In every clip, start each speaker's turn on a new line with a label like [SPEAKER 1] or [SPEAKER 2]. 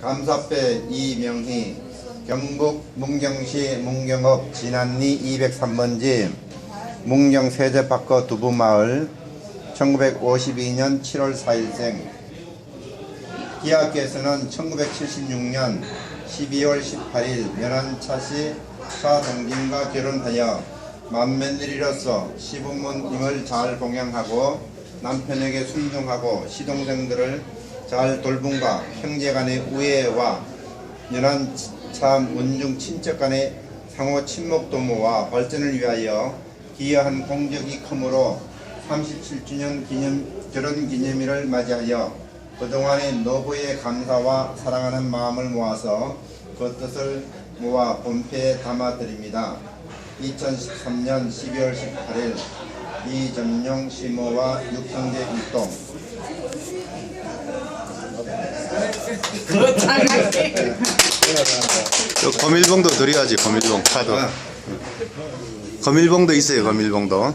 [SPEAKER 1] 감사배 이명희 경북 문경시 문경읍 진안리 203번지 문경 세제바커 두부마을 1952년 7월 4일생. 기하께서는 1976년 12월 18일 연안차시 차동진과 결혼하여 맏며느리로서 시부모님을 잘 봉양하고 남편에게 순종하고 시동생들을 잘 돌봄과 형제 간의 우애와 연안차 문중 친척 간의 상호 친목 도모와 발전을 위하여 기여한 공적이 크므로 37주년 기념 결혼 기념일을 맞이하여 그동안의 노부의 감사와 사랑하는 마음을 모아서 그 뜻을 모아 본패에 담아드립니다. 2013년 12월 18일 이전용 시모와 육성재 일동
[SPEAKER 2] 저 거밀봉도 드려야지 거밀봉. 카드 거밀봉도 있어요 거밀봉도.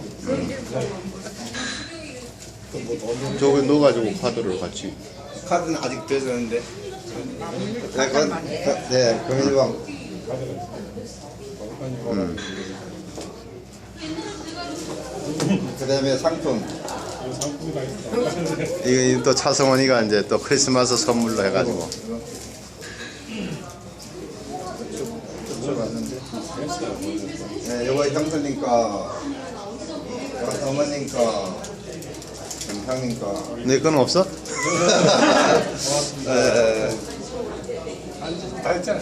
[SPEAKER 2] 저기 넣어가지고 카드를 같이.
[SPEAKER 1] 카드는 아직 되었는데. 네, 그, 그, 네, 금일봉. 음. 그 다음에 상품
[SPEAKER 2] 이거 또 차성원이가 이제 또 크리스마스 선물로 해가지고.
[SPEAKER 1] 네, 요거 형수님 거 요거 어머님 거 형님 거.
[SPEAKER 2] 내건 없어?
[SPEAKER 1] 네,
[SPEAKER 3] 다 했잖아.